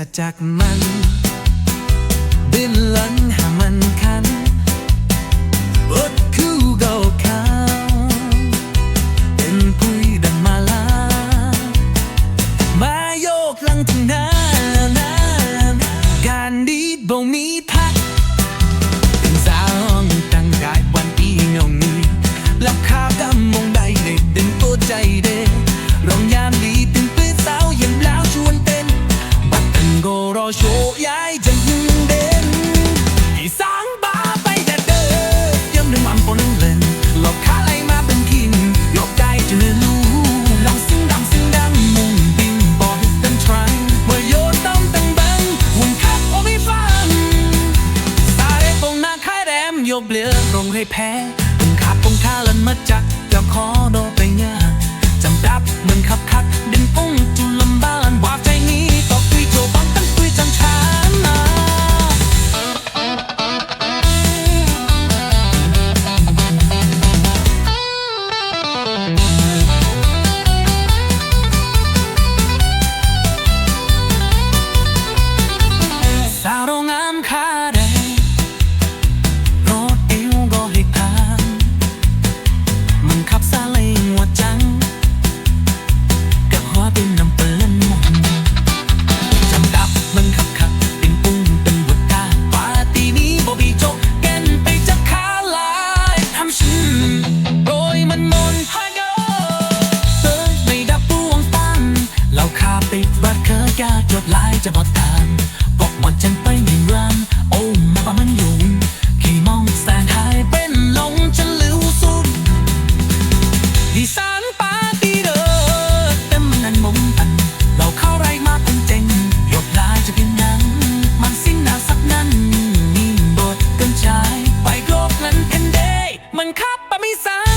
สัจากมัน บินลันหามันคันรถคู่เก่าขาวเป็นผู้ดังมาลา มาโยกลังถึงนานาการดีบ่มีพ บเหลือลงให้แพ้ต้องขาบต้งท่าลันมาจาก cup by me.